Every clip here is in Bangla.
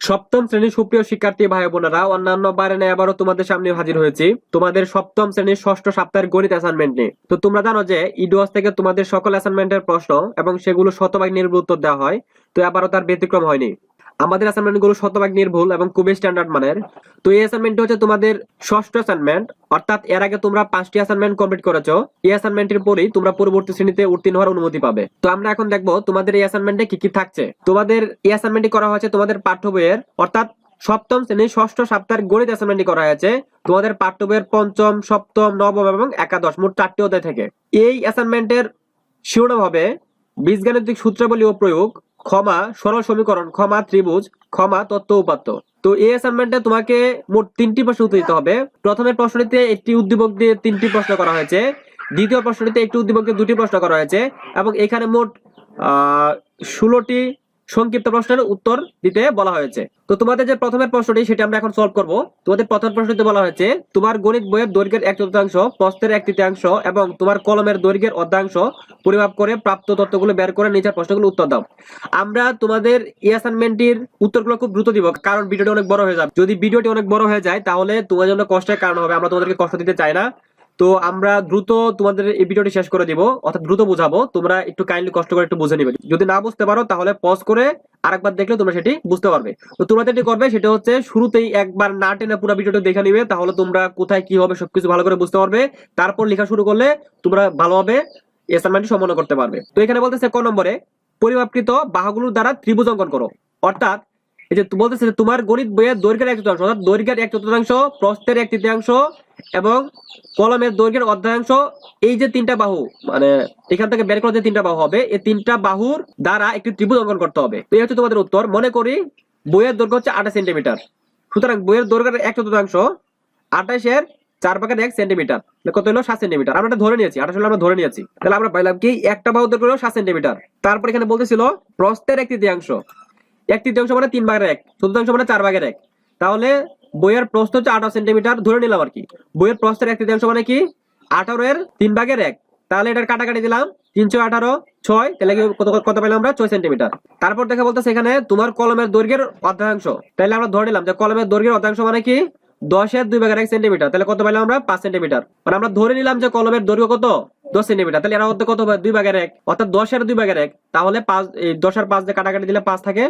সপ্তম শ্রেণির সুপ্রিয় শিক্ষার্থী ভাই বোনেরা, অন্যান্য বারে নেই, আবারও তোমাদের সামনে হাজির হয়েছি। তোমাদের সপ্তম শ্রেণির ষষ্ঠ সপ্তাহের গণিত অ্যাসাইনমেন্ট নিয়ে। তো তোমরা জানো যে ইডুয়াস থেকে তোমাদের সকল অ্যাসাইনমেন্টের প্রশ্ন এবং সেগুলো শতভাগ নির্ভুল উত্তর দেওয়া হয়, তো এবারও তার ব্যতিক্রম হয়নি। আমাদের অ্যাসাইনমেন্টগুলো শতভাগ নির্ভুল এবং খুবই স্ট্যান্ডার্ড মানের। তো এই অ্যাসাইনমেন্ট হচ্ছে তোমাদের ষষ্ঠ অ্যাসাইনমেন্ট অর্থাৎ এর আগে তোমরা পাঁচটি অ্যাসাইনমেন্ট কমপ্লিট করেছ। এই অ্যাসাইনমেন্টের পরেই তোমরা পরবর্তী শ্রেণীতে উত্তীর্ণ হওয়ার অনুমতি পাবে। তো আমরা এখন দেখব তোমাদের এই অ্যাসাইনমেন্টে কি কি থাকছে। তোমাদের এই অ্যাসাইনমেন্টটি করা হয়েছে তোমাদের পাঠ্য বইয়ের, অর্থাৎ সপ্তম শ্রেণির ষষ্ঠ সপ্তাহের গণিত অ্যাসাইনমেন্টটি করা হয়েছে। তোমাদের পাঠ্য বইয়ের পঞ্চম, সপ্তম, নবম এবং একাদশ, মোট চারটি অধ্যায় থেকে। এই অ্যাসাইনমেন্টের শিরোনাম হবে বীজগাণিতিক সূত্রাবলী ও প্রয়োগ। ক্ষমা সরল সমীকরণ, ক্ষমা ত্রিভুজ, ক্ষমা তত্ত্ব উপাত্ত। তো এই অ্যাসাইনমেন্টে তোমাকে মোট তিনটি প্রশ্ন উত্তর দিতে হবে। প্রথমের প্রশ্নটিতে একটি উদ্দীপক দিয়ে তিনটি প্রশ্ন করা হয়েছে। দ্বিতীয় প্রশ্নটিতে একটি উদ্দীপক দিয়ে দুটি প্রশ্ন করা হয়েছে এবং এখানে মোট, আহ, ষোলোটি সংক্ষিপ্ত প্রশ্নের উত্তর দিতে বলা হয়েছে। তো তোমাদের যে প্রথমের প্রশ্নটি, সেটা আমরা এখন সলভ করব। তোমাদের প্রথম প্রশ্নটিতে বলা হয়েছে, তোমার গণিত বইয়ের দৈর্ঘ্যের এক চতুর্থাংশ, প্রস্থের এক তৃতীয়াংশ এবং তোমার কলমের দৈর্ঘ্যের অর্ধাংশ পরিমাপ করে প্রাপ্ত তথ্যগুলো বের করে নিচের প্রশ্নগুলো উত্তর দাও। আমরা তোমাদের এই অ্যাসাইনমেন্টটির উত্তরগুলো খুব দ্রুত দিব, কারণ ভিডিওটি অনেক বড় হয়ে যাবে। যদি ভিডিওটি অনেক বড় হয়ে যায়, তাহলে তোমার জন্য কষ্টের কারণ হবে, আমরা তোমাদেরকে কষ্ট দিতে চাই না। তো আমরা দ্রুত তোমাদের এই ভিডিওটি শেষ করে দিব, অর্থাৎ দ্রুত বুঝাবো। তোমরা একটু কাইন্ডলি কষ্ট করে একটু বুঝে নিবে। যদি না বুঝতে পারো, তাহলে পজ করে আরেকবার দেখলে তোমরা সেটি বুঝতে পারবে। তো তোমরা যেটি করবে, সেটা হচ্ছে শুরুতেই একবার না টেনে পুরো ভিডিওটা দেখে নিবে, তাহলে তোমরা কোথায় কি হবে সবকিছু ভালো করে বুঝতে পারবে। তারপর লেখা শুরু করলে তোমরা ভালোভাবে অ্যাসাইনমেন্টটি সম্পন্ন করতে পারবে। তো এখানে বলতেছে ক নম্বরে, পরিমাপকৃত বাহুগুলোর দ্বারা ত্রিভুজ অঙ্কন করো। অর্থাৎ এই যে বলতেছে তোমার গণিত বইয়ের দৈর্ঘ্যের এক চতুর্থাংশ, অর্থাৎ দৈর্ঘ্যের এক চতুর্থাংশ, প্রস্থের এক তৃতীয়াংশ এবং কলমের দৈর্ঘ্যের অর্ধাংশ, এই যে তিনটা বাহু মানে এখান থেকে বের করা যে তিনটা বাহু হবে, এই তিনটা বাহুর দ্বারা একটি ত্রিভুজ অঙ্কন করতে হবে। এই হচ্ছে তোমাদের উত্তর। মনে করি বইয়ের দৈর্ঘ্য হচ্ছে আঠাশ সেন্টিমিটার। সুতরাং বইয়ের দৈর্ঘ্যের এক চতুর্থাংশ আঠাশের চার এক সেন্টিমিটার। কত হলো? সাত সেন্টিমিটার। আমরা এটা ধরে নিয়েছি। আঠাশ আমরা ধরে নিয়েছি। তাহলে আমরা পাইলাম কি? একটা বাহু দৈর্ঘ্য হলো সাত সেন্টিমিটার। তারপর এখানে বলতেছিল প্রস্থের এক তৃতীয়াংশ। এক তৃতীয়াংশ মানে তিন ভাগের এক, চতুর্থাংশ মানে চার ভাগের এক। তাহলে বইয়ের প্রস্থ হচ্ছে আঠারো সেন্টিমিটার ধরে নিলাম আর কি। বইয়ের প্রস্থের এক তৃতীয়াংশ মানে কি? আঠারো এর তিন ভাগের এক। তাহলে এটার কাটাকাটি দিলাম, তিনশো আঠারো, ছয়, তাহলে কত কত পেলাম আমরা? ছয় সেন্টিমিটার। তারপর দেখা বলতেছে এখানে তোমার কলমের দৈর্ঘ্যের অর্ধাংশ। তাহলে আমরা ধরে নিলাম যে কলমের দৈর্ঘ্যের অর্ধাংশ মানে কি? দশের দুই ভাগের এক সেন্টিমিটার। তাহলে কত পেলাম আমরা? পাঁচ সেন্টিমিটার। মানে আমরা ধরে নিলাম যে কলমের দৈর্ঘ্য কত? দশ সেন্টিমিটার। তাহলে এরা কত দুই ভাগের এক। অর্থাৎ দশের দুই ভাগের এক। তাহলে পাঁচ দশের পাঁচ দিয়ে কাটাকাটি দিলে পাঁচ থাকে।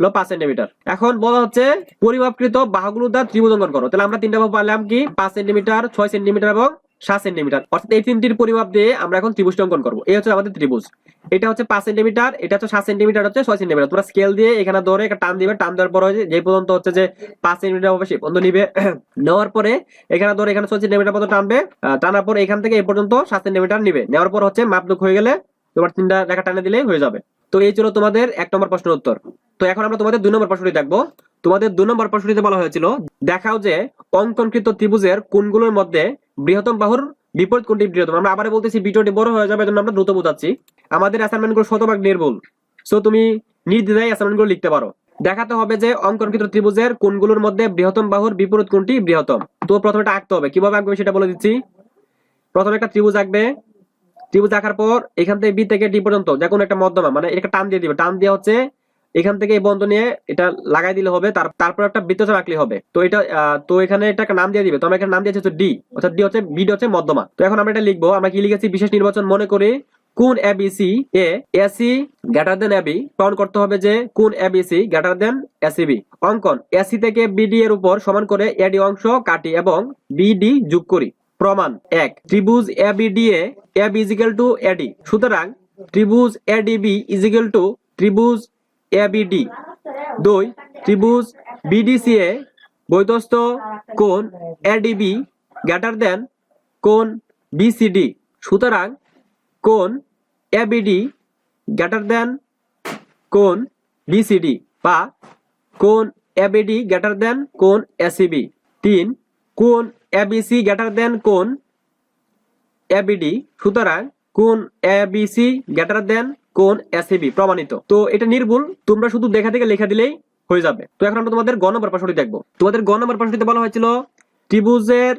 হলো পাঁচ সেন্টিমিটার এখন বলা হচ্ছে পরিমাপকৃত বাহুগুলো দ্বারা ত্রিভুজ অঙ্কন করো। তাহলে আমরা তিনটা বাহু পারলাম কি? পাঁচ সেন্টিমিটার ছয় সেন্টিমিটার এবং সাত সেন্টিমিটার অর্থাৎ এই তিনটির পরিমাপ দিয়ে আমরা এখন ত্রিভুজ অঙ্কন করব। এই হচ্ছে আমাদের ত্রিভুজ। এটা হচ্ছে পাঁচ সেন্টিমিটার এটা হচ্ছে সাত সেন্টিমিটার হচ্ছে ছয় সেন্টিমিটার তোমরা স্কেল দিয়ে এখানে ধরে একটা টান দিবে। টান দেওয়ার পর যে পর্যন্ত হচ্ছে যে পাঁচ সেন্টিমিটার হবে সেই পর্যন্ত নিবে। নেওয়ার পরে এখানে ধরে এখানে ছয় সেন্টিমিটার পর্যন্ত টানবে। টানার পর এখান থেকে এই পর্যন্ত সাত সেন্টিমিটার নিবে। নেওয়ার পর হচ্ছে মাপদুক হয়ে গেলে তোমার তিনটা রেখা টানে দিলেই হয়ে যাবে। তো এই ছিল তোমাদের এক নম্বর প্রশ্নের উত্তর। তো এখন আমরা তোমাদের দুই নম্বর প্রশ্নটি দেখব। তোমাদের দুই নম্বর প্রশ্নটিতে বলা হয়েছিল, দেখাও যে অঙ্কনকৃত ত্রিভুজের কোণগুলোর মধ্যে বৃহত্তম বাহুর বিপরীত কোনটি বৃহত্তম? আমরা আবার বলতেছি, ভিডিওটি বড় হয়ে যাবে আমরা দ্রুত বোঝাচ্ছি। আমাদের অ্যাসাইনমেন্টগুলো শতভাগ নির্ভুল। সো তুমি নির্দ্বিধায় অ্যাসাইনমেন্টগুলো লিখতে পারো। দেখাতে হবে যে অঙ্কনকৃত ত্রিভুজের কোণগুলোর মধ্যে বৃহত্তম বাহুর বিপরীত কোনটি বৃহত্তম। তো প্রথমে আঁকতে হবে। কীভাবে আঁকবে সেটা বলে দিচ্ছি। প্রথমে একটা ত্রিভুজ আঁকবে। ত্রিভুজ আঁকার পর এখান থেকে বি থেকে ডি পর্যন্ত যে কোনো একটা মধ্যমা মানে এটা টান দিয়ে দিবে। টান দিয়ে হচ্ছে, এখান থেকে এই বন্ধ নিয়ে এটা লাগাই দিলে হবে তারপর একটা বৃত্তচাপ আঁকলে হবে। তো এটা তো এখানে একটা নাম দিয়ে দিবে। তো আমরা এখানে নাম দিয়েছি হচ্ছে ডি, অর্থাৎ ডি হচ্ছে বি হচ্ছে মধ্যমা। তো এখন আমরা এটা লিখব, আমরা কি লিখেছি? বিশেষ নির্বাচন মনে করি কোন ABC A AC greater than AB প্রমাণ করতে হবে যে কোন A ABC greater than ACB অঙ্কন, এসি থেকে বিডি এর উপর সমান করে এডি অংশ কাটি এবং বিডি যোগ করি। প্রমাণ, এক, ত্রিভুজ এবিডি এ এব ইজিক্যাল টু এডি সুতরাং ত্রিভুজ এডিবি ইজিক্যাল টু ত্রিভুজ এবিডি দুই, ত্রিভুজ বিডিসি এ বৈতস্থ কোণ এডিবি গ্রেটার দেন কোণ বিসিডি সুতরাং কোণ এবিডি গ্রেটার দেন কোণ বিসিডি বা কোণ এবিডি গ্রেটার দেন কোণ এসিবি তিন, কোণ এবিসি গ্রেটার দেন কোণ এবিডি সুতরাং কোন এবিসি গ্রেটার দেন কোন এসিবি প্রমাণিত। তো এটা নির্ভুল, তোমরা শুধু দেখা থেকে লেখা দিলেই হয়ে যাবে। তো এখন আমরা তোমাদের গ নম্বর প্রশ্নটি দেখব। তোমাদের গ নম্বর প্রশ্নটিতে বলা হয়েছিল ত্রিভুজের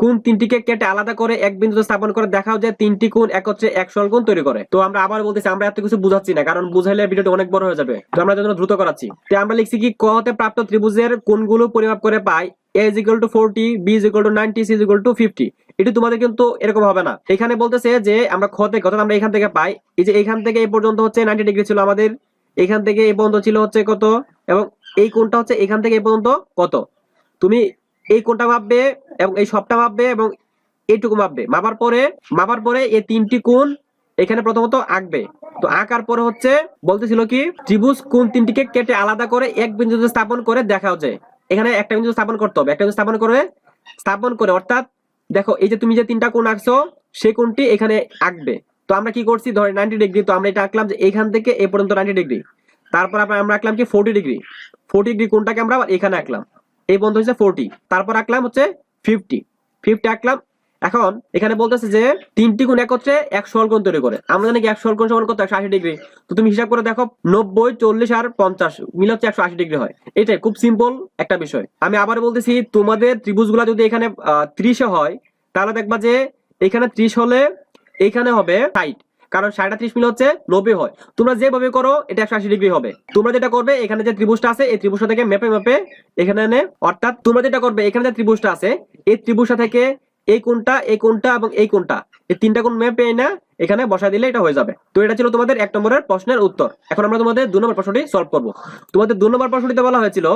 কোন তিনটিকে কেটে আলাদা করে এক বিন্দুতে স্থাপন করে দেখাও যে তিনটি কোন এক হচ্ছে এক কোণ তৈরি করে। তো আমরা আবার বলতেছি, আমরা এত কিছু বুঝাচ্ছি না, কারণ বুঝাইলে ভিডিওটা অনেক বড় হয়ে যাবে। তো আমরা দ্রুত করাচ্ছি। তো আমরা লিখছি কি, ক হতে প্রাপ্ত ত্রিভুজের কোণগুলো পরিমাপ করে পাই, a is equal to 40 b is equal to 90 c is equal to 50 এটি তোমাদের কিন্তু এরকম হবে না। এখানে বলতেছে যে আমরা থেকে, অর্থাৎ আমরা এখান থেকে পাই, এই যে এখান থেকে এই পর্যন্ত হচ্ছে 90 ডিগ্রি ছিল আমাদের, এখান থেকে এই পর্যন্ত ছিল হচ্ছে কত, এবং এই কোণটা হচ্ছে এখান থেকে এই পর্যন্ত কত। তুমি এই কোণটা মাপবে এবং এই সবটা মাপবে এবং এইটুকু মাপবে। মাপার পরে মাপার পরে এই তিনটি কোণ এখানে প্রথমত আঁকবে। তো আঁকার পরে হচ্ছে বলতেছিল কি, ত্রিভুজ কোণ তিনটিকে কেটে আলাদা করে এক বিন্দুতে স্থাপন করে দেখাও যায় এখানে একটা বিন্দু স্থাপন করতে হবে, একটা বিন্দু স্থাপন করে স্থাপন করে, অর্থাৎ দেখো, এই যে তুমি যে তিনটা কোণ আঁকছো, সেই কোণটি এখানে আঁকবে। তো আমরা কি করছি? ধরে নাইনটি ডিগ্রি তো আমরা এটা আঁকলাম যে এখান থেকে এই পর্যন্ত নাইনটি ডিগ্রি তারপর আমরা আঁকলাম কি ফোর্টি ডিগ্রি ফোর্টি ডিগ্রি কোণটাকে আমরা এখানে আঁকলাম। এই পর্যন্ত হচ্ছে ফোর্টি তারপর আঁকলাম হচ্ছে ফিফটি ফিফটি আঁকলাম। এখন এখানে বলতেছে যে তিনটি কোণ একত্রে এক সরল কোণ তৈরি করে। আমরা জানি কি এক সরল কোণ সমান কত? একশো আশি ডিগ্রি। তো তুমি হিসাব করে দেখো, নব্বই, চল্লিশ আর পঞ্চাশ মিলে হচ্ছে একশো আশি ডিগ্রি হয়। এটাই খুব সিম্পল একটা বিষয়। আমি আবার বলতেছি, তোমাদের ত্রিভুজগুলা যদি এখানে ত্রিশে হয়, তাহলে দেখবা যে এখানে ত্রিশ হলে এখানে হবে ষাট। কারণ ষাট ত্রিশ মিলে হচ্ছে নব্বই হয়। তোমরা যেভাবে করো, এটা একশো আশি ডিগ্রি হবে। তোমরা যেটা করবে, এখানে যে ত্রিভুজটা আছে, এই ত্রিভুজটা থেকে মেপে মেপে এখানে এনে অর্থাৎ তোমরা যেটা করবে, এখানে যে ত্রিভুজটা আছে, এই ত্রিভুজটা থেকে এই কোনটা এই কোনটা এবং এই কোনটা এই তিনটা কোণ মেপে না, এখানে বসা দিলে এটা হয়ে যাবে। তো এটা ছিল তোমাদের এক নম্বরের প্রশ্নের উত্তর। এখন আমরা তোমাদের দু নম্বর প্রশ্নটি সলভ করব। তোমাদের দু নম্বর প্রশ্নটিতে বলা হয়েছিল,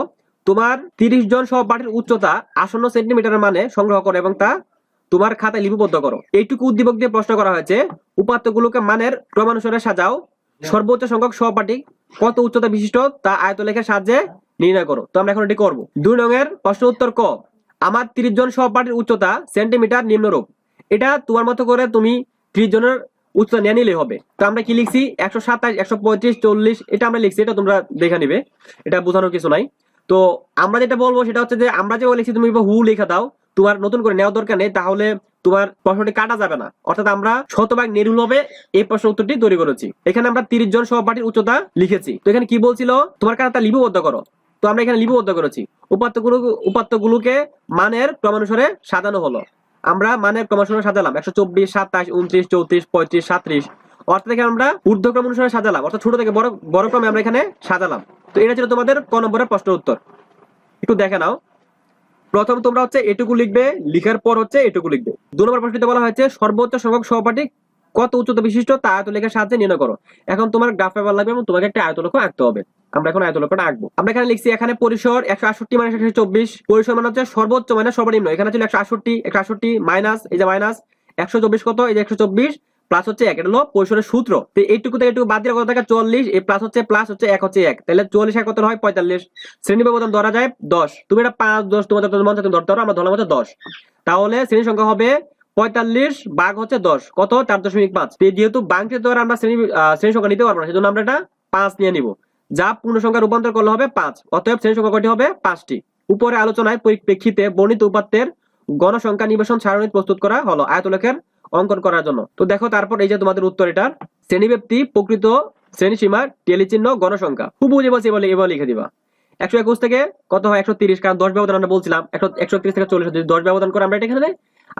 তোমার তিরিশ জন সব সহপাঠীর উচ্চতা আসন্ন সেন্টিমিটারের মানে সংগ্রহ করে এবং তা তোমার খাতায় লিপিবদ্ধ করো। এইটুকু উদ্দীপক দিয়ে প্রশ্ন করা হয়েছে, উপাত্তগুলোকে মানের ক্রমানুসারে সাজাও, সর্বোচ্চ সংখ্যক সহপাঠী কত উচ্চতা বিশিষ্ট তা আয়তলেখের সাহায্যে নির্ণয় করো। তো আমরা এখন এটি করব। দুই রঙের প্রশ্ন উত্তর ক, আমার তিরিশ জন সহপাঠীর উচ্চতা সেন্টিমিটার নিম্নরূপ। এটা তোমার মতো করে তুমি ত্রিশ জনের উচ্চতা নিয়ে নিলেই হবে। তো আমরা কি লিখছি? একশো সাতাশ, একশো পঁয়ত্রিশ, চল্লিশ, এটা আমরা লিখছি, এটা তোমরা দেখে নিবে। এটা বোঝানোর কিছু নাই। তো আমরা যেটা বলব সেটা হচ্ছে যে, আমরা যে লিখছি, তুমি হু লেখা দাও। তোমার নতুন করে নেওয়ার দরকার নেই, তাহলে তোমার প্রশ্নটি কাটা যাবে না। অর্থাৎ আমরা শতভাগ নির্ভুল ভাবে এই প্রশ্ন উত্তরটি তৈরি করেছি। এখানে আমরা তিরিশ জন সহপাঠীর উচ্চতা লিখেছি। তো এখানে কি বলছিল? তোমার খাতা লিপিবদ্ধ করো। তো আমরা এখানে লিপিবদ্ধ করেছি। উপাত্তগুলো উপাত্তগুলোকে মানের ক্রমানুসারে সাজানো হলো। আমরা মানের ক্রমানুসারে সাজালাম। একশো চব্বিশ, সাতাশ, উনত্রিশ, চৌত্রিশ, পঁয়ত্রিশ, সাত্রিশ। অর্থাৎ এখানে আমরা ঊর্ধ্বক্রম অনুসারে সাজালাম। অর্থাৎ ছোট থেকে বড় বড় ক্রমে আমরা এখানে সাজালাম। তো এটা ছিল তোমাদের ক নম্বরের প্রশ্নের উত্তর। একটু দেখে নাও। প্রথম তোমরা হচ্ছে এটুকু লিখবে, লিখার পর হচ্ছে এটুকু লিখবে। দু নম্বর প্রশ্নটিতে বলা হয়েছে, সর্বোচ্চ সংখ্যক সহপাঠী কত উচ্চতা বিশিষ্ট, তা আয়তলেখের সাহায্যে নির্ণয় করো। এখন তোমার গ্রাফ পেপার লাগবে এবং তোমাকে একটা আয়তলক্ষ আঁকতে হবে। আমরা এখন আয়তলক্ষটা আঁকবো। আমরা এখানে লিখছি, এখানে পরিসর একশো আটষট্টি মাইনাস একশো চব্বিশ, পরিসর মানে হচ্ছে সর্বোচ্চ মানে সর্বনিম্ন। এখানে ছিল একশো আটষট্টি একশো আটষট্টি মাইনাস, এই যে মাইনাস, একশো চব্বিশ কত, এই যে একশো চব্বিশ। প্লাস হচ্ছে এক, এটা হলো পরিসরের সূত্র। তো এইটুকু থেকে একটু বাদ দিয়ে কত থাকে? চল্লিশ, এই প্লাস হচ্ছে প্লাস হচ্ছে এক হচ্ছে এক। তাহলে চল্লিশ এক হয়? পঁয়তাল্লিশ। শ্রেণি ব্যবধান ধরা যায় দশ। তুমি এটা পাঁচ, দশ তোমাদের মন তুমি ধরতে পারো, আমরা ধরলাম হচ্ছে দশ। তাহলে শ্রেণি সংখ্যা হবে পঁয়তাল্লিশ ভাগ হচ্ছে দশ। কত? চার দশমিক পাঁচ। যেহেতু বাংকে দ্বারা আমরা শ্রেণি শ্রেণি সংখ্যা নিতে পারব না, সেজন্য আমরা এটা পাঁচ নিয়ে নিব। যা পূর্ণ সংখ্যা রূপান্তর করলে হবে পাঁচ। অতএব শ্রেণি সংখ্যা কয়টি হবে? পাঁচটি। উপরে আলোচনায় পরিপ্রেক্ষিতে বর্ণিত উপাত্তের গণসংখ্যা নিবেশন সারণী প্রস্তুত করা হলো। আয়তলেখের অঙ্কন করার জন্য। তো দেখো তারপর এই যে তোমাদের উত্তর এটা, শ্রেণীব্যাপ্তি, প্রকৃত শ্রেণি সীমা টেলিচিহ্ন গণসংখ্যা। খুব বুঝে বলছি, এবার এবার লিখে দিবা। একশো একুশ থেকে কত হয়? একশো তিরিশ, কারণ দশ ব্যবধান আমরা বলছিলাম। একশো একশো তিরিশ থেকে চল্লিশ, যদি দশ ব্যবধান করে আমরা এখানে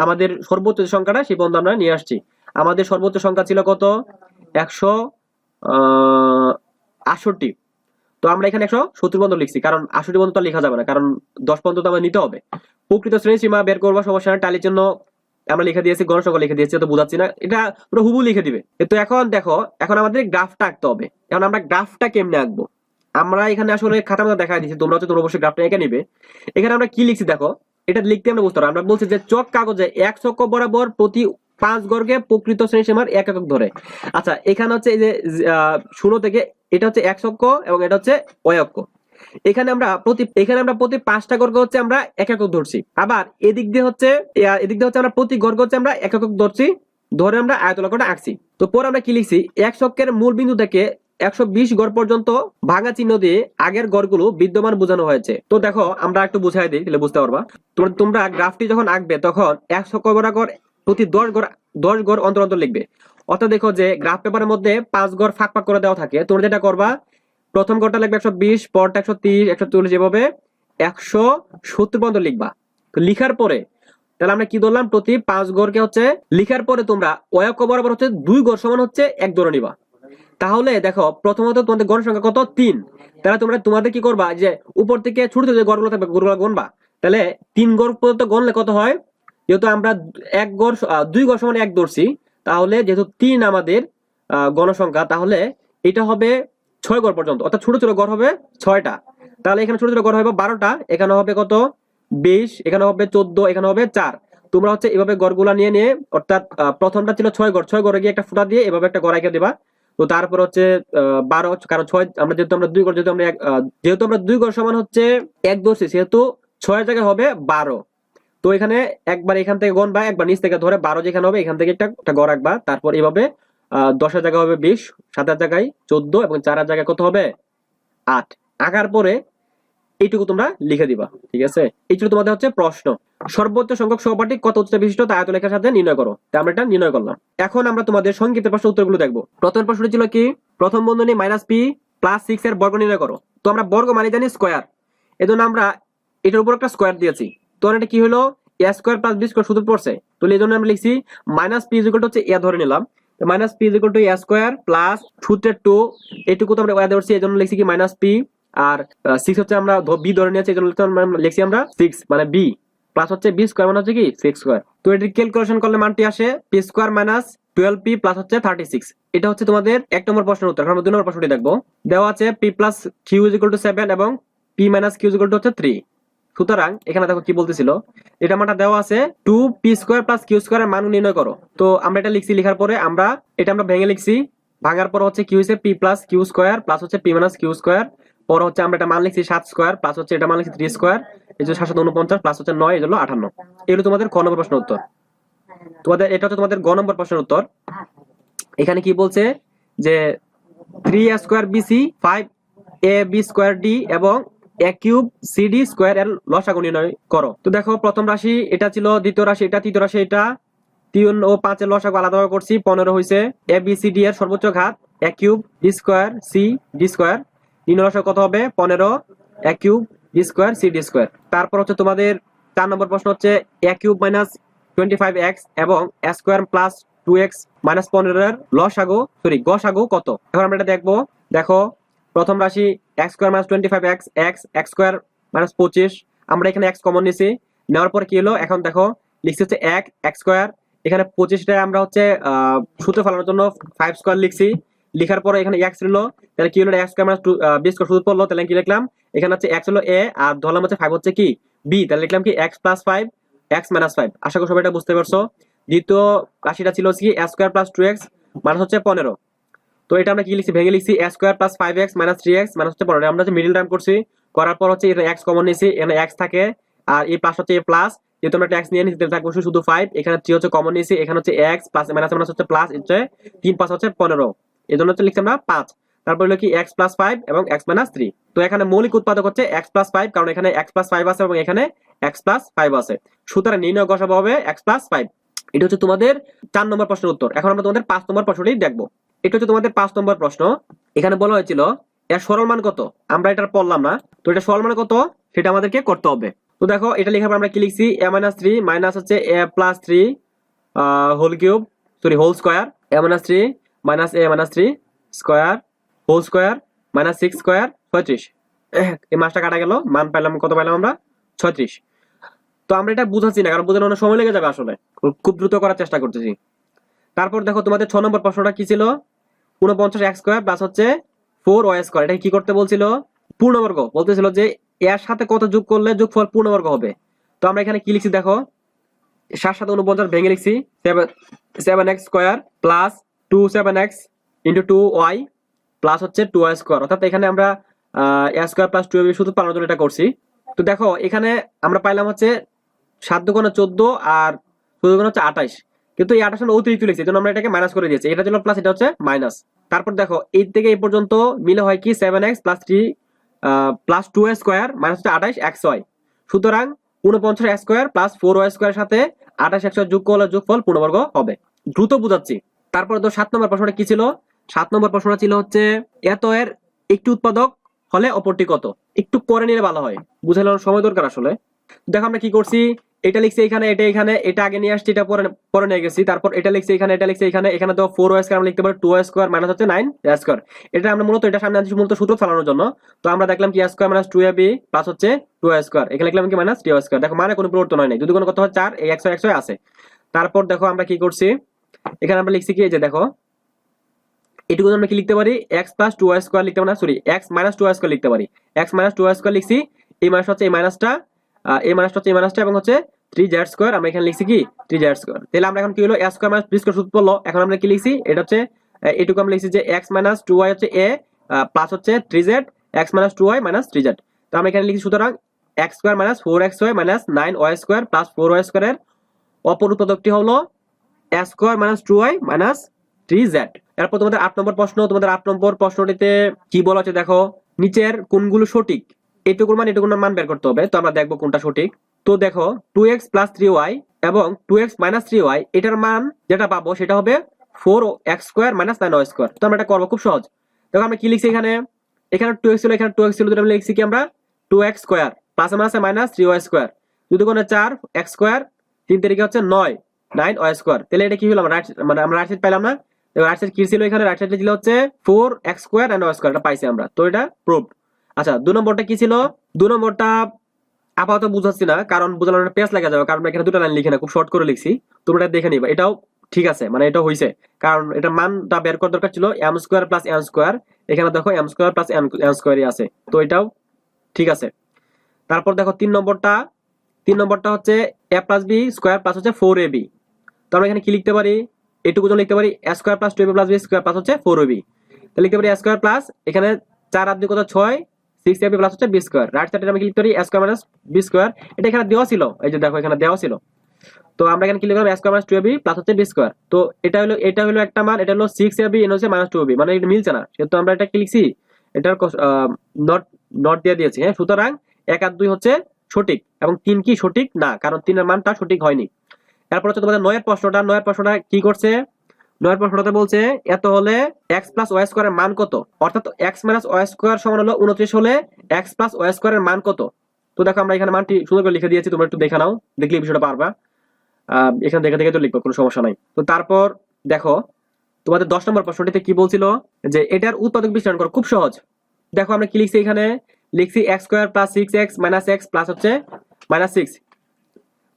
আমাদের সর্বোচ্চ যে সংখ্যাটা, সেই পর্যন্ত আমরা নিয়ে আসছি। আমাদের সর্বোচ্চ সংখ্যা ছিল কত? একশো আটষট্টি। তো আমরা এখানে একশো সত্তর পর্যন্ত লিখছি, কারণ আটষট্টি পর্যন্ত লেখা যাবে না, কারণ দশ পর্যন্ত তো আমাদের নিতে হবে। প্রকৃত শ্রেণি সীমা বের করব সমস্যা টালির জন্য আমরা লিখে দিয়েছি, গণসংখ্যা লিখে দিয়েছি তো বুঝাচ্ছি না। এটা পুরো হুবু লিখে দিবে। তো এখন দেখো, এখন আমাদের গ্রাফটা আঁকতে হবে। এখন আমরা গ্রাফটা কেমনে আঁকবো? আমরা এখানে আসলে খাতা মতো দেখা দিচ্ছি তোমরা হচ্ছে তোমরা অবশ্যই গ্রাফটা এঁকে নিবে। এখানে আমরা কি লিখছি দেখো, এটা লিখতে আমরা বুঝতে আমরা বলছি যে চক কাগজে এক চক্র বরাবর প্রতি পাঁচ গর্গে প্রকৃত শ্রেণি সীমার এক একক ধরে। আচ্ছা এখানে হচ্ছে এই যে শুরু থেকে এটা হচ্ছে এক চক্র এবং এটা হচ্ছে অয়ক্ষ এখানে আমরা প্রতি, এখানে আমরা প্রতি পাঁচটা গর্গ হচ্ছে আমরা এক একক ধরছি। আবার এদিক দিয়ে হচ্ছে এদিক দিয়ে হচ্ছে আমরা প্রতি গর্গ হচ্ছে আমরা এক একক ধরছি, ধরে আমরা আয়তলকটা আঁকছি। তো পরে আমরা কি লিখছি? এক চক্রের মূল বিন্দু থেকে একশো বিশ গড় পর্যন্ত ভাঙা চিহ্ন দিয়ে আগের গড়গুলো বিদ্যমান বোঝানো হয়েছে। তো দেখো, আমরা একটু বুঝাই দিই, তাহলে বুঝতে পারবা। তোমরা তোমরা গ্রাফটি যখন আঁকবে, তখন একশো বরাবর প্রতি দশ গড় দশ গড় অন্তর অন্তর লিখবে। অর্থাৎ দেখো যে গ্রাফ পেপারের মধ্যে পাঁচ গড় ফাঁক ফাঁক করে দেওয়া থাকে। তোমরা যেটা করবা প্রথম গড়টা লিখবে একশো বিশ, পরটা একশো তিরিশ, একশো চল্লিশ, এভাবে একশো সত্তর পর্যন্ত লিখবা। তো লিখার পরে, তাহলে আমরা কি ধরলাম? প্রতি পাঁচ গড়কে হচ্ছে, লিখার পরে তোমরা অয়ক বরাবর হচ্ছে দুই গড় সমান হচ্ছে এক ধরে নিবা। তাহলে দেখো, প্রথমত তোমাদের গড় সংখ্যা কত? তিন। তাহলে তোমরা, তোমাদের কি করবা? যে উপর থেকে ছোট যে গড়গুলো থাকবে গড়গুলো গণবা তাহলে তিন গড় পর্যন্ত গণলে কত হয়? যেহেতু আমরা এক গড় দুই গড় সমান এক ধরছি, তাহলে যেহেতু তিন আমাদের গণসংখ্যা, তাহলে এটা হবে ছয় গড় পর্যন্ত অর্থাৎ ছোট ছোট গড় হবে ছয়টা। তাহলে এখানে ছোট ছোট গড় হবে বারোটা এখানে হবে কত? বিশ এখানে হবে চোদ্দ এখানে হবে চার। তোমরা হচ্ছে এভাবে গড়গুলা নিয়ে নিয়ে অর্থাৎ প্রথমটা ছিল ছয় গড় ছয় গড়ে গিয়ে একটা ফুটা দিয়ে এভাবে একটা গড়াইকে দিবা। তো তারপর হচ্ছে বারো কারণ ছয় আমরা যেহেতু আমরা দুই গড় যেহেতু আমরা যেহেতু আমরা দুই গড় সমান হচ্ছে এক ধরছি সেহেতু ছয়ের জায়গায় হবে বারো। তো এখানে একবার এখান থেকে গণ বা একবার নিচ থেকে ধরে বারো যেখানে হবে এখান থেকে একটা গড় রাখবা তারপর এইভাবে আহ, দশের জায়গায় হবে বিশ সাতের জায়গায় চোদ্দ এবং চারের জায়গায় কত হবে? আট। আঁকার পরে এইটুকু তোমরা লিখে দিবা, ঠিক আছে? এইটুকু তোমাদের হচ্ছে প্রশ্ন। সর্বোচ্চ সংখ্যক সহপাঠী কত উচ্চতা বিশিষ্ট তা আয়তলেখার সাথে নির্ণয় করো। তা আমরা এটা নির্ণয় করলাম। এখন আমরা তোমাদের সংক্ষিপ্ত প্রশ্ন উত্তরগুলো দেখব। প্রথম প্রশ্নটি ছিল কি? প্রথম বন্ধনী মাইনাস পি প্লাস সিক্স এর বর্গ নির্ণয় করো। তো আমরা বর্গ মানে জানি স্কোয়ার এজন্য আমরা এটার উপর একটা স্কোয়ার দিয়েছি। তো এটা কি হলো? A square plus B square শুধু পড়ছে। তো এই জন্য আমরা লিখছি মাইনাস পি ইজিকল হচ্ছে এ ধরে নিলাম। Minus P equal two A square plus সূত্রের টু এটুকু তো আমরা ধরছি এই জন্য লিখছি কি মাইনাস পি আর সিক্স হচ্ছে আমরা বি ধরে নিয়েছি এই জন্য লিখছি আমরা সিক্স মানে বি প্লাস হচ্ছে বি স্কোয়ার মানে হচ্ছে কি সিক্স স্কোয়ার তো এটি ক্যালকুলেশন করলে মানটি আসে P square minus twelve P plus হচ্ছে থার্টি সিক্স এটা হচ্ছে তোমাদের এক নম্বর প্রশ্নের উত্তর আমরা দুই নম্বর প্রশ্নটি দেখব। দেওয়া আছে P plus Q equal to seven এবং P minus Q equal to হচ্ছে থ্রি সুতরাং এখানে দেখো কি বলতেছিল? এটা মানটা দেওয়া আছে two P square plus Q square মান নির্ণয় করো। তো আমরা এটা লিখছি লিখার পরে আমরা, এটা আমরা ভেঙে লিখছি, ভাঙার পর হচ্ছে কি হয়েছে P plus Q square plus হচ্ছে পি মাইনাস কিউ স্কোয়ার পর হচ্ছে আমরা এটা মান লিখছি সাত স্কোয়ার প্লাস হচ্ছে এটা মান লিখছি থ্রি স্কোয়ার এই যে সাতশো উনপঞ্চাশ প্লাস হচ্ছে নয়, এই আঠান্ন এগুলো তোমাদের ক নম্বর প্রশ্ন উত্তর? তোমাদের, এটা হচ্ছে তোমাদের গ নম্বর প্রশ্নের উত্তর। এখানে কি বলছে যে three square BC five A B square D এবং কত হবে? পনেরো। A cube square C square তারপর হচ্ছে তোমাদের চার নম্বর প্রশ্ন হচ্ছে A cube minus twenty five X এবং square plus two X minus পনেরো এর লসাগু সরি গসাগু কত? এখন আমরা এটা দেখব। দেখো প্রথম রাশি X square minus twenty five X X X square minus পঁচিশ। আমরা এখানে এক্স কমন নিছি। নেওয়ার পর কি হলো? এখন দেখো, লিখছি হচ্ছে এক এক্স স্কোয়ার এখানে পঁচিশটা আমরা হচ্ছে সুতো ফেলানোর জন্য ফাইভ স্কোয়ার লিখছি। লিখার পরে এখানে এক্স ছিল, তাহলে কি হলো? X square minus B square শুধু পড়ল, তাহলে কি লিখলাম? এখানে হচ্ছে এক্স হলো এ আর ধরলাম হচ্ছে ফাইভ হচ্ছে কি? বি তাহলে লিখলাম কি? X plus five X minus five আশা করি সবাই এটা বুঝতে পারছ। দ্বিতীয় রাশিটা ছিল কি A square plus two X minus হচ্ছে পনেরো। তো এটা আমরা কি লিখছি? ভেঙে লিখছি A square plus five X minus three X minus হচ্ছে পনেরো। আমরা হচ্ছে মিডিল টার্ম করছি। করার পর হচ্ছে এটা এক্স কমন নিয়েছি, এখানে এক্স থাকে, আর এই প্লাস হচ্ছে এ প্লাস যেহেতু আমরা ট্যাক্স নিয়ে নিচ্ছি থাকব শুধু ফাইভ এখানে থ্রি হচ্ছে কমন নিয়েছি, এখানে হচ্ছে এক্স প্লাস মাইনাস মাইনাস হচ্ছে প্লাস হচ্ছে তিন পাঁচ হচ্ছে পনেরো। এই জন্য হচ্ছে লিখছি আমরা পাঁচ। তারপর হলো কি এক্স প্লাস ফাইভ এবং এক্স মাইনাস থ্রি তো এখানে মৌলিক উৎপাদক হচ্ছে এক্স প্লাস ফাইভ কারণ এখানে এক্স প্লাস ফাইভ আছে এবং এখানে এক্স প্লাস ফাইভ আছে। সুতরাং নির্ণয় গসাবো হবে এক্স প্লাস ফাইভ এটা হচ্ছে তোমাদের চার নম্বর প্রশ্নের উত্তর। এখন আমরা তোমাদের পাঁচ নম্বর প্রশ্নটি দেখব। এটা হচ্ছে তোমাদের পাঁচ নম্বর প্রশ্ন। এখানে বলা হয়েছিল, এর সরল মান কত? আমরা এটা পড়লাম না। তো এটা সরল মান কত? সেটা আমাদেরকে করতে হবে। তো দেখো, এটা লেখার পর আমরা কি লিখছি? এ মাইনাস থ্রি মাইনাস হচ্ছে A plus three whole cube, sorry, whole square. A minus three minus A minus three square, whole square minus six square ছয়ত্রিশ। এই মাসটা কাটা গেল, মান পাইলাম, কত পাইলাম আমরা? ছয়ত্রিশ। তো আমরা এটা বুঝাচ্ছি না, কারণ বোঝানো অনেক সময় লেগে যাবে আসলে। খুব দ্রুত করার চেষ্টা করতেছি। তারপর দেখো তোমাদের ছ নম্বর প্রশ্নটা কি ছিল? উনপঞ্চাশ এক স্কোয়ার প্লাস হচ্ছে ফোর ওয়াই স্কোয়ার এটা কি করতে বলছিল? পূর্ণবর্গ। বলতেছিল যে এর সাথে কত যোগ করলে যোগফল পূর্ণবর্গ হবে? তো আমরা এখানে কি লিখছি দেখো? সাত সাথে উনপঞ্চাশ ভেঙে লিখছি। Seven x square plus two seven x into two y plus হচ্ছে টু ওয়াই স্কোয়ার অর্থাৎ এখানে আমরা স্কোয়ার প্লাস টু শুধু পালানোর জন্য এটা করছি। তো দেখো, এখানে আমরা পাইলাম হচ্ছে সাত দুগুণে চোদ্দ আর চোদ্দ দুগুণে হচ্ছে আঠাইশ কিন্তু এই আঠাশ অতিরিক্ত লিখছি জন্য আমরা এটাকে মাইনাস করে দিয়েছি। এটা ছিল প্লাস এটা হচ্ছে মাইনাস তারপর দেখো, এই থেকে এই পর্যন্ত মিলে হয় কি? Seven x plus three plus two square minus হচ্ছে আঠাইশ এক্স ওয়াই সুতরাং উনপঞ্চাশ square plus four y square সাথে আঠাশ একশো যোগ করলে যোগফল পূর্ণবর্গ হবে। দ্রুত বুঝাচ্ছি। তারপরে তো সাত নম্বর প্রশ্নটা কি ছিল? সাত নম্বর প্রশ্নটা ছিল হচ্ছে, এত এর একটি উৎপাদক হলে অপরটি কত? একটু করে নিলে ভালো হয়। বুঝালে সময় দরকার আসলে। দেখো আমরা কি করছি? এটা লিখছি এখানে, এটা এখানে, এটা আগে নিয়ে আসছি, এটা পরে নিয়ে গেছি। তারপর এটা লিখছি এখানে, এটা লিখছি এখানে এখানে তো ফোর ওয়াই স্কোয়ার আমরা লিখতে পারি টু ওয়াই স্কোয়ার মাইনাস হচ্ছে নাইন স্কোয়ার এটা আমরা মূলত, এটা সামনে আনছি মূলত সূত্র ফেলানোর জন্য। তো আমরা দেখলাম কি square minus two b plus হচ্ছে টু স্কোয়ার এখানে লিখলাম কি মাইনাস টি স্কোয়ার দেখো মানে কোনো পরিবর্তন হয় নাই। যদি কোনো কথা হয়, চার, এই একশো একশো আছে। তারপর দেখো, আমরা কি করছি? এখানে আমরা লিখছি কি, এই যে দেখো এটুকু আমরা কি লিখতে পারি? X plus two y square লিখতে পারি না sorry x minus two y square লিখতে পারি। X minus two y square লিখছি, এই মাইনাস হচ্ছে, এই মাইনাসটা এই মাইনাসটা হচ্ছে, এই মাইনাসটা এবং হচ্ছে থ্রি জেড স্কোয়ার। আমরা এখানে লিখছি কি? Three z square. তাহলে আমরা এখন কি হলো? A square minus b square সূত্র পড়ল। এখন আমরা কি লিখছি? এটা হচ্ছে এটুকু আমরা লিখছি যে এক্স মাইনাস টু ওয়াই হচ্ছে এ প্লাস হচ্ছে three z x minus two y minus three z তো আমরা এখানে লিখছি সুতরাং x square minus four x y minus nine y square plus four y স্কোয়ারের অপর উৎপাদকটি হলো a square minus two y minus three z এরপর তোমাদের আট নম্বর প্রশ্ন। তোমাদের আট নম্বর প্রশ্নটিতে কি বলা আছে দেখো? নিচের কোনগুলো সঠিক? এটুকুর মান এটুকুর মান বের করতে হবে। তো আমরা দেখব কোনটা সঠিক। তো দেখো two x plus three y এবং two x minus three y এটার মান যেটা পাবো সেটা হবে four x square minus nine square তো আমরা এটা করব খুব সহজ। দেখো আমরা কি লিখছি এখানে? এখানে টু এক্স ছিল, এখানে টু এক্স ছিল আমরা লিখছি কি আমরা? টু এক্স স্কোয়ার প্লাস মাইনাসে মাইনাস থ্রি ওয়াই স্কোয়ার যদি কোনো চার এক্স স্কোয়ার তিন তারিখে হচ্ছে নয় নাইন ওয়াই স্কোয়ার তাহলে এটা কি হলো? রাইট মানে আমরা রাইট সাইড পাইলাম না। রাইট সাইড কি ছিল এখানে? রাইট সাইডে ছিল হচ্ছে four x square and y square এটা পাইছি আমরা। তো এটা প্রুফ আচ্ছা দু নম্বরটা কি ছিল? দু নম্বরটা আপাতত বুঝাচ্ছি না, কারণ বোঝানোর পেস লাগা যাবে, কারণ এখানে দুটো লাইন লিখে না, খুব শর্ট করে লিখছি। তোমরা দেখে নিবা, এটাও ঠিক আছে মানে এটা হইছে। কারণ এটা মানটা বের করার দরকার ছিল m square plus n square এখানে দেখো এম স্কোয়ার প্লাস এন স্কোয়ারই আছে, তো এটাও ঠিক আছে। তারপর দেখো তিন নম্বরটা তিন নম্বরটা হচ্ছে a plus b square plus হচ্ছে ফোর এ বি তো আমরা এখানে কি লিখতে পারি? এটুকু লিখতে পারি a square plus two a plus b square plus হচ্ছে ফোর এ বি তাহলে লিখতে পারি এ স্কোয়ার প্লাস এখানে চার আর কত? ছয় সিক্স এ প্লাস হচ্ছে বি স্কোয়ার রাইট সাইডে আমি কি লিখতে পারি a square minus b square এটা এখানে দেওয়া ছিল, এই যে দেখো, এখানে দেওয়া ছিল। তো আমরা এখানে কি লিখলাম? A square minus two a b plus হচ্ছে বি স্কোয়ার তো এটা হলো এটা হলো একটা মান, এটা হলো সিক্স এ বি এন হচ্ছে মাইনাস টু বি মানে এটা মিলছে না। সেহেতু আমরা এটা লিখছি? এটার নট নট দিয়ে দিয়েছি হ্যাঁ? সুতরাং এক আর দুই হচ্ছে সঠিক এবং তিন কি সঠিক? না, কারণ তিনের মানটা সঠিক হয়নি। এরপর হচ্ছে তোমাদের নয়ের প্রশ্নটা। নয়ের প্রশ্নটা কি করছে? নয়ের প্রশ্নটাতে বলছে, এত হলে এক্স প্লাস ওয়াই স্কোয়ারের মান কত? অর্থাৎ এক্স মাইনাস ওয়াই স্কোয়ার সমান হলো উনত্রিশ হলে এক্স প্লাস ওয়াই স্কোয়ারের মান কত? তো দেখো আমরা এখানে মানটি সুন্দর করে লিখে দিয়েছি, তোমরা একটু দেখে নাও, দেখলে বিষয়টা পারবা। এখানে দেখে দেখে তো লিখব, কোনো সমস্যা নাই। তো তারপর দেখো, তোমাদের দশ নম্বর প্রশ্নটিতে কি বলছিল যে এটার উৎপাদক বিশ্লেষণ করো খুব সহজ। দেখো আমরা কি লিখছি এখানে? লিখছি x square plus six x minus x plus হচ্ছে মাইনাস সিক্স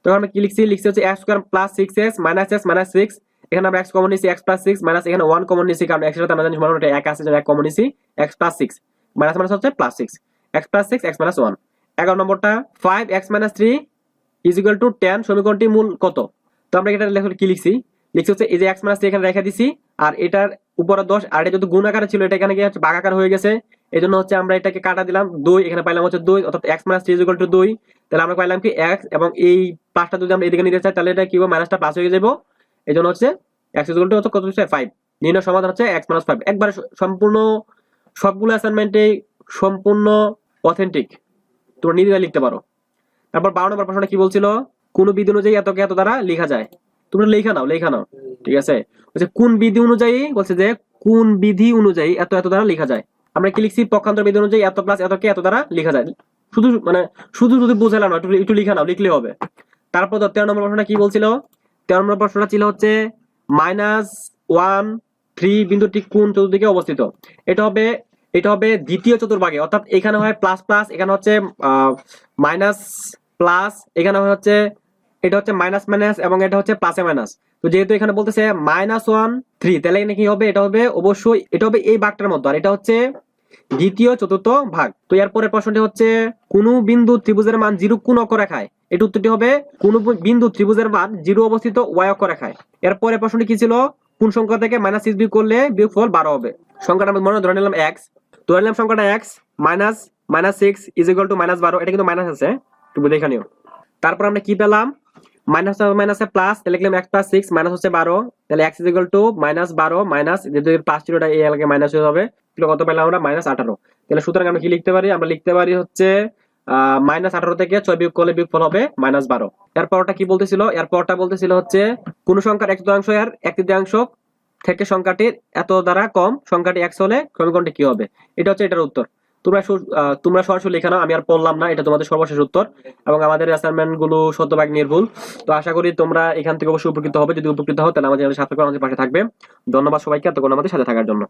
তখন আমরা কি লিখছি? লিখছি হচ্ছে x square plus six x minus x minus six এখানে আমরা এক্স কমন নিছি এক্স প্লাস সিক্স মাইনাস এখানে ওয়ান কমন নিছি, কারণ এক্স সাথে আমরা জানি সমান এক আছে এক কমন নিছি x plus six minus minus হচ্ছে plus six x plus six x minus one এগারো নম্বরটা five x minus three is equal to ten সমীকরণটি মূল কত? তো আমরা এটা লেখা কি লিখছি? লিখছি হচ্ছে এই যে এক্স মাইনাস থ্রি এখানে রেখে দিছি, আর এটার উপরে দশ, আর এটা যদি গুণ আকারে ছিল, এটা এখানে কি হচ্ছে ভাগ আকার হয়ে গেছে এই জন্য হচ্ছে আমরা এটাকে কাটা দিলাম দুই, এখানে পাইলাম হচ্ছে দুই, অর্থাৎ এক্স মাইনাস থ্রি টু দুই। তাহলে আমরা পাইলাম কি এক্স এবং এই পাঁচটা যদি আমরা এদিকে নিতে চাই, তাহলে এটা কি হবে? মাইনাসটা প্লাস হয়ে যাব এই জন্য হচ্ছে এক্স ইকুয়াল টু হচ্ছে কত হচ্ছে ফাইভ নির্ণয় সমাধান হচ্ছে এক্স মাইনাস ফাইভ একবারে সম্পূর্ণ সবগুলো অ্যাসাইনমেন্টে সম্পূর্ণ অথেন্টিক তোমরা নিজেরা লিখতে পারো। তারপর বারো নম্বর প্রশ্নটা কি বলছিল? কোন বিধি অনুযায়ী এতকে এত দ্বারা লেখা যায়? তোমরা লেখা নাও লেখা নাও। ঠিক আছে? বলছে, কোন বিধি অনুযায়ী, বলছে যে কোন বিধি অনুযায়ী এত এত দ্বারা লেখা যায়? আমরা কি লিখছি? পক্ষান্তর বিধি অনুযায়ী এত প্লাস এতকে এত দ্বারা লেখা যায়। শুধু মানে শুধু শুধু বুঝালাম না, একটু লিখা নাও লিখলে হবে। তারপর তেরো নম্বর প্রশ্নটা কি বলছিল? তেরো নম্বর প্রশ্নটা ছিল হচ্ছে মাইনাস ওয়ান থ্রি বিন্দুটি কোন চতুর্দিকে অবস্থিত? এটা হবে এটা হবে দ্বিতীয় চতুর্ভাগে। অর্থাৎ এখানে হয় প্লাস প্লাস এখানে হচ্ছে মাইনাস প্লাস এখানে হচ্ছে, এটা হচ্ছে মাইনাস মাইনাস এবং এটা হচ্ছে প্লাসে মাইনাস তো যেহেতু এখানে বলতেছে মাইনাস ওয়ান থ্রি তাহলে এখানে কি হবে? এটা হবে অবশ্যই, এটা হবে এই ভাগটার মধ্যে আর এটা হচ্ছে দ্বিতীয়, চতুর্থ ভাগ। তো এর পরের প্রশ্নটি হচ্ছে, কোন বিন্দু ত্রিভুজের মান জিরো কোন অক্ষরেখায় এটা উত্তরটি হবে, কোন বিন্দু ত্রিভুজের মান জিরো অবস্থিত ওয়াই অক্ষরেখায় এর পরের প্রশ্নটি কি ছিল? কোন সংখ্যা থেকে মাইনাস সিক্স বিয়োগ করলে বিয়োগফল বারো হবে? সংখ্যাটা আমরা মনে ধরে নিলাম এক্স ধরে নিলাম সংখ্যাটা x minus minus six is equal to minus বারো। এটা কিন্তু মাইনাস আছে। তুমি দেখে নিও। তারপর আমরা কি পেলাম? মাইনাস মাইনাসে প্লাস তাহলে লিখলাম এক্স প্লাস সিক্স মাইনাস হচ্ছে বারো। তাহলে x is equal to minus বারো মাইনাস যেহেতু প্লাস ছিল ওটা এই এলাকায় মাইনাস হয়ে যাবে। কত পেলাম আমরা? মাইনাস আঠারো। তাহলে সুতরাং আমরা কি লিখতে পারি? আমরা লিখতে পারি হচ্ছে মাইনাস আঠারো থেকে ছয় বিয়োগ করলে বিয়োগফল হবে মাইনাস বারো। এরপরটা কি বলতেছিল? এরপরটা বলতেছিল হচ্ছে, কোন সংখ্যার এক তৃতীয়াংশ এর এক তৃতীয়াংশ থেকে সংখ্যাটির এত দ্বারা কম, সংখ্যাটি এক্স হলে সমীকরণটি কি হবে? এটা হচ্ছে এটার উত্তর। তোমরা তোমরা সরাসরি লেখা নাও, আমি আর পড়লাম না, এটা তোমাদের সর্বশেষ উত্তর এবং আমাদের অ্যাসাইনমেন্টগুলো শতভাগ নির্ভুল। তো আশা করি তোমরা এখান থেকে অবশ্যই উপকৃত হবে। যদি উপকৃত হও, তাহলে আমাদের সাথে আমাদের পাশে থাকবে। ধন্যবাদ সবাইকে, এতক্ষণ আমাদের সাথে থাকার জন্য।